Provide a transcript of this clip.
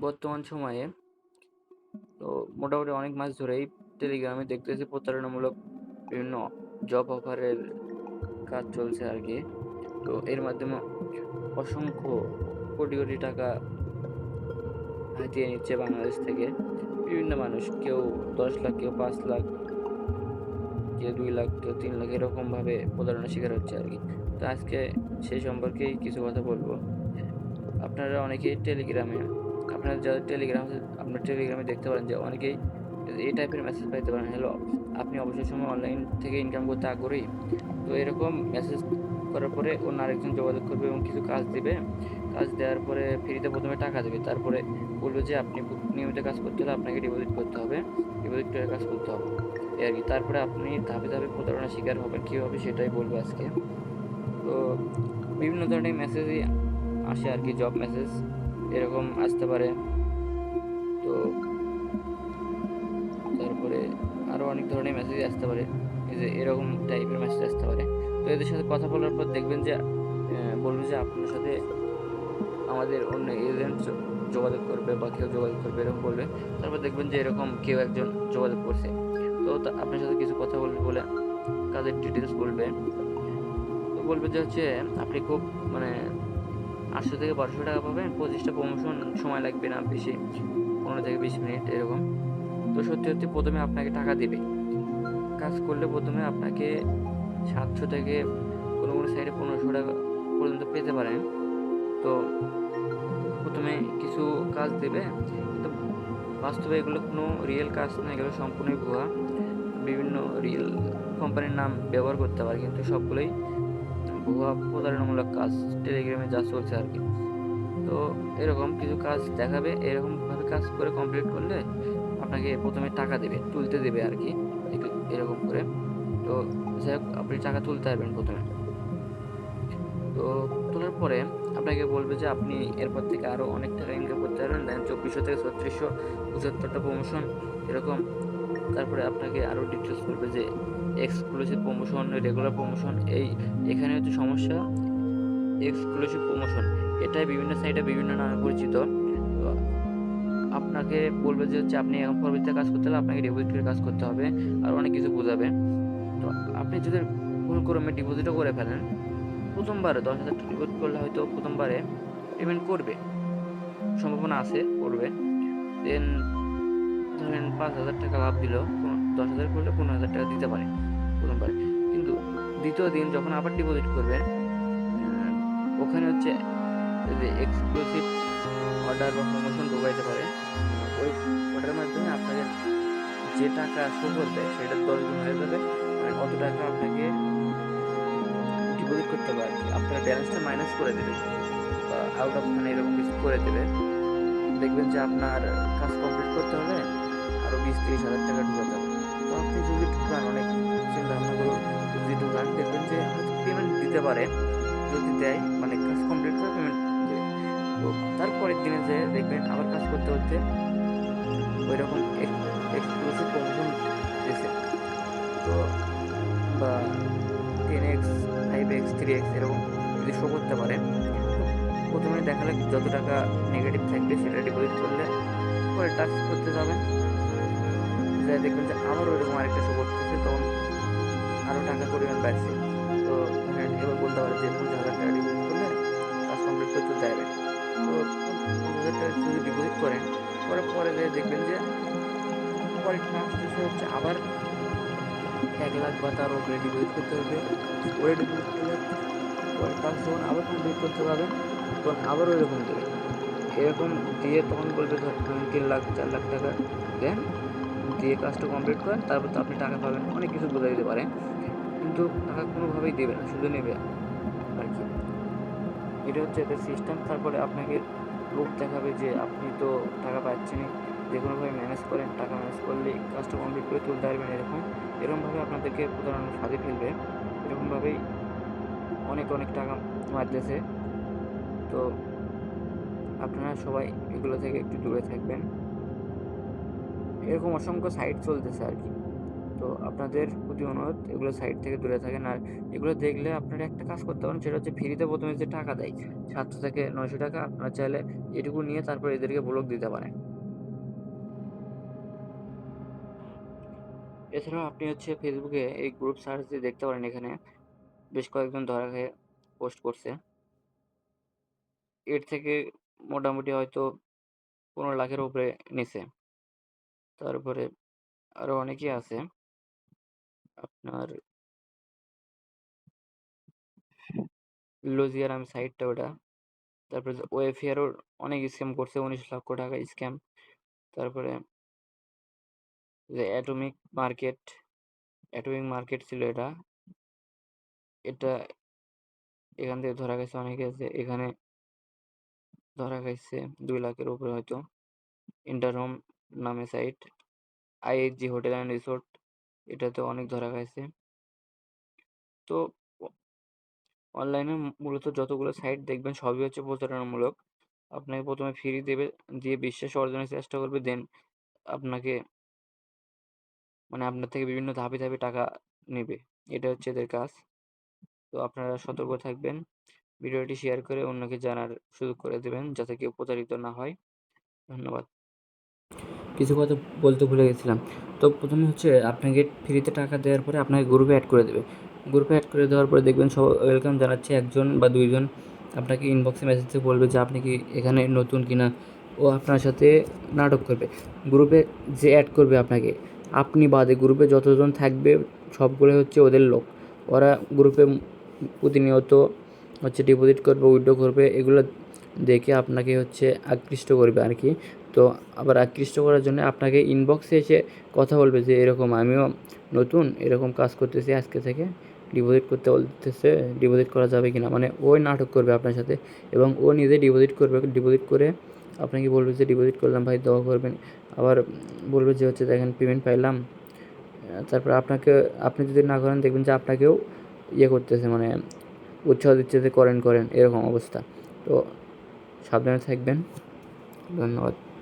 বর্তমান সময়ে। তো মোটামুটি অনেক মাস ধরেই টেলিগ্রামে দেখতেছি প্রতারণামূলক বিভিন্ন জব অফারের কাজ চলছে আর কি। তো এর মাধ্যমে অসংখ্য কোটি কোটি টাকা হাতিয়ে নিচ্ছে বাংলাদেশ থেকে। বিভিন্ন মানুষ, কেউ দশ লাখ, কেউ পাঁচ লাখ, কেউ দুই লাখ, কেউ তিন লাখ এরকমভাবে প্রতারণার শিকার হচ্ছে আর কি। তো আজকে সেই সম্পর্কেই কিছু কথা বলব। আপনারা অনেকেই টেলিগ্রামে আপনারা যারা টেলিগ্রাম আপনার টেলিগ্রামে দেখতে পারেন যে অনেকেই এই টাইপের মেসেজ পাইতে পারেন। হ্যালো আপনি অবসর সময় অনলাইন থেকে ইনকাম করতে আগ্রহী। তো এরকম মেসেজ করার পরে অন্য আরেকজন যোগাযোগ করবে এবং কিছু কাজ দেবে। কাজ দেওয়ার পরে ফ্রিতে প্রথমে টাকা দেবে। তারপরে বলবে যে আপনি নিয়মিত কাজ করতে হলে আপনাকে ডিপোজিট করতে হবে। ডিপোজিট করে কাজ করতে হবে। এই আর কি। তারপরে আপনি ধাপে ধাপে প্রতারণার শিকার হবেন। কীভাবে সেটাই বলব আজকে। তো বিভিন্ন ধরনের মেসেজই আসে আর কি জব মেসেজ এরকম আসতে পারে। তো তারপরে আরও অনেক ধরনের মেসেজ আসতে পারে। যে এরকম টাইপের মেসেজ আসতে পারে। তো এদের সাথে কথা বলার পর দেখবেন যে আহ, বলবে যে আপনার সাথে আমাদের অন্য এজেন্ট যোগাযোগ করবে বা কেউ যোগাযোগ করবে এরকম বলবে। তারপর দেখবেন যে এরকম কেউ একজন যোগাযোগ করছে। তো আপনার সাথে কিছু কথা বলবে বলে কাজের ডিটেলস বলবে। তো বলবে যে হচ্ছে আপনি খুব মানে আটশো থেকে বারোশো টাকা পাবেন, পঁচিশটা প্রমোশন সময় লাগবে না বেশি, পনেরো থেকে বিশ মিনিট এরকম। তো সত্যি সত্যি প্রথমে আপনাকে টাকা দেবে। কাজ করলে প্রথমে আপনাকে সাতশো থেকে কোনো কোনো সাইডে পনেরোশো টাকা পর্যন্ত পেতে পারেন। তো প্রথমে কিছু কাজ দেবে। তো বাস্তবে এগুলো কোনো রিয়েল কাজ না, এগুলো সম্পূর্ণই ভুয়া। বিভিন্ন রিয়েল কোম্পানির নাম ব্যবহার করতে পারে, কিন্তু সবগুলোই ভুয়া প্রতারণামূলক কাজ টেলিগ্রামে যা চলছে আর কি। তো এরকম কিছু কাজ দেখাবে, এরকমভাবে কাজ করে কমপ্লিট করলে আপনাকে প্রথমে টাকা দেবে, তুলতে দেবে আর কি এরকম করে। তো যাই হোক, আপনি টাকা তুলতে পারবেন প্রথমে। তো তোলার পরে আপনাকে বলবে যে আপনি এরপর থেকে আরও অনেক টাকা ইনকাম করতে পারবেন দেন চব্বিশশো থেকে ছত্রিশশো, পঁচাত্তরটা প্রমোশন এরকম। তারপরে আপনাকে আরও ডিটেলস বলবে যে এক্সক্লুসিভ প্রমোশন রেগুলার প্রমোশন এই এখানে হচ্ছে সমস্যা এক্সক্লুসিভ প্রমোশন এটাই বিভিন্ন সাইটে বিভিন্ন নামে পরিচিত। আপনাকে বলবে যে হচ্ছে আপনি এখন পরবর্তীতে কাজ করতে হলে আপনাকে ডিপোজিট কাজ করতে হবে আর অনেক কিছু বোঝাবে। তো আপনি যদি ভুল ক্রমে ডিপোজিটও করে ফেলেন, প্রথমবারে দশ হাজার ডিপোজিট করলে হয়তো প্রথমবারে পেমেন্ট করবে। সম্ভাবনা আছে, করবে। দেন ধরেন পাঁচ হাজার টাকা লাভ দিল দশ হাজার করলে পনেরো হাজার টাকা দিতে পারে প্রথমবার। কিন্তু দ্বিতীয় দিন যখন আবার ডিপোজিট করবে আহ, ওখানে হচ্ছে যে এক্সক্লুসিভ অর্ডার বা প্রমোশন ঢোকাইতে পারে। ওই ওটার মাধ্যমে আপনাদের যে টাকা শো করবে সেটা দশ গুণ হয়ে যাবে মানে কত টাকা আপনাকে ডিপোজিট করতে হবে আর কি। আপনার ব্যালেন্সটা মাইনাস করে দেবে বা আউট অফ মানে এরকম কিছু করে দেবে। দেখবেন যে আপনার কাজ কমপ্লিট করতে হলে আরও বিশ তিরিশ হাজার টাকা ঢুকাতে হবে তো আপনি যদি ঢুকান অনেক চিন্তা ভাবনা করুন, যদি ঢুকান দেখবেন যে পেমেন্ট দিতে পারে, যদি দেয় মানে কাজ কমপ্লিট করে পেমেন্ট দেবে তো তারপরের দিনে যে দেখবেন আবার কাজ করতে করতে ওই রকম এক্সক্লুসিভ প্রমোশন দিয়েছে তো বা ten X five X three X এরকম যদি শো করতে পারে প্রথমে দেখালে যত টাকা নেগেটিভ থাকবে সেটা ডিপোজিট করলে পরে টাক্স করতে যাবেন। যা দেখবেন যে আবার ওইরকম আরেকটা শো করতেছে, তখন আরও টাকা পরিমাণ বাড়ছে। তো এবার বলতে পারে যে পঞ্চাশ হাজার টাকা ডিপোজিট করলে কাজ কমপ্লিট করতে যাবে তো পঞ্চাশ হাজার টাকা যদি ডিপোজিট করেন পরে পরে যেয়ে দেখবেন যে পরে টাক্স দিতে হচ্ছে আবার এক লাখ বা তার উপরে ডিপোজিট করতে হবে। ওরে ডিপোজিট করলে পরে টাক্স যখন আবার কমপ্লিট করতে পারবেন। তখন আবার ওইরকম দেবে এরকম দিয়ে তখন বলবে ধর তিন লাখ, চার লাখ টাকা দেন। দিয়ে কাজটা কমপ্লিট করেন, তারপর তো আপনি টাকা পাবেন, অনেক কিছু বোঝা দিতে পারে কিন্তু টাকা কোনোভাবেই দেবে না, শুধু নেবে আর কি। এটা হচ্ছে এদের সিস্টেম তারপরে আপনাকে লোক দেখাবে যে আপনি তো টাকা পাচ্ছেনই। যে কোনোভাবে ম্যানেজ করেন, টাকা ম্যানেজ করলেই কাজটা কমপ্লিট করে তুলতে পারবেন এরকম। এরকমভাবে আপনাদেরকে প্রতারণার ফাঁদে ফেলবে। এরকমভাবেই অনেক অনেক টাকা মারতেছে। তো আপনারা সবাই এগুলো থেকে একটু দূরে থাকবেন। এরকম অসংখ্য সাইট চলতেছে আর কি। তো আপনাদের প্রতি অনুরোধ, এগুলো সাইট থেকে দূরে থাকেন। আর এগুলো দেখলে আপনারা একটা কাজ করতে পারেন, সেটা হচ্ছে ফ্রিতে প্রথমে যে টাকা দেয়, সাতশো থেকে নয়শো টাকা, আপনারা চাইলে এটুকু নিয়ে তারপর এদেরকে ব্লক দিতে পারেন। এছাড়াও আপনি হচ্ছে ফেসবুকে এই গ্রুপ সার্চ দিয়ে দেখতে পারেন এখানে বেশ কয়েকজন ধরা খেয়ে পোস্ট করছে। এর থেকে মোটামুটি হয়তো পনেরো লাখের উপরে নিছে। তারপরে আরও অনেকেই আছে। আপনার লজিয়ার আমি সাইটটা ওটা। তারপরে ওয়েফেয়ারও অনেক স্ক্যাম করছে, উনিশ লক্ষ টাকা স্ক্যাম তারপরে যে অ্যাটমিক মার্কেট অ্যাটমিক মার্কেট ছিল এটা। এটা এখান থেকে ধরা গেছে অনেকে আছে এখানে ধরা গেছে দুই লাখের উপরে হয়তো। ইন্টারহোম নামে site IHG hotel and resort এটাতে অনেক ধরা গেছে তো অনলাইনে মূলত যতগুলো সাইট দেখবেন, সবই হচ্ছে প্রতারণামূলক আপনাকে প্রথমে ফ্রি দেবে, দিয়ে বিশ্বাস অর্জনের চেষ্টা করবে দেন আপনাকে মানে আপনার থেকে বিভিন্ন ধাপে ধাপে টাকা নেবে। এটা হচ্ছে এদের কাজ। তো আপনারা সতর্ক থাকবেন, ভিডিওটি শেয়ার করে অন্যকে জানার সুযোগ করে দেবেন, যাতে কেউ প্রতারিত না হয়। ধন্যবাদ। কিছু কথা বলতে ভুলে গেছিলাম। তো প্রথমে হচ্ছে আপনাকে ফ্রিতে টাকা দেওয়ার পরে আপনাকে গ্রুপে অ্যাড করে দেবে। গ্রুপে অ্যাড করে দেওয়ার পরে দেখবেন সব ওয়েলকাম জানাচ্ছে একজন বা দুইজন। আপনাকে ইনবক্সে মেসেজ দিয়ে বলবে যে, আপনি কি এখানে নতুন কিনা ও আপনার সাথে নাটক করবে। গ্রুপে যে অ্যাড করবে আপনাকে, আপনি বাদে গ্রুপে যতজন থাকবে সবগুলো হচ্ছে ওদের লোক। ওরা গ্রুপে প্রতিনিয়ত হচ্ছে ডিপোজিট করবে উইড্রো করবে, এগুলো দেখে আপনাকে হচ্ছে আকৃষ্ট করবে আর কি তো আবার আকৃষ্ট করার জন্য আপনাকে ইনবক্সে এসে কথা বলবে যে, এরকম আমিও নতুন এরকম কাজ করতেছি আজকে থেকে। ডিপোজিট করতে বলতেছে ডিপোজিট করা যাবে কি না মানে ওই নাটক করবে আপনার সাথে এবং ও নিজে ডিপোজিট করবে ডিপোজিট করে আপনাকে বলবে যে ডিপোজিট করলাম ভাই দেওয়া করবেন। আবার বলবে যে, হচ্ছে দেখেন পেমেন্ট পাইলাম। তারপর আপনাকে, আপনি যদি না করেন, দেখবেন যে আপনাকেও ইয়ে করতেছে মানে উৎসাহ দিচ্ছে যে, করেন করেন। এরকম অবস্থা। তো সাবধানে থাকবেন। ধন্যবাদ।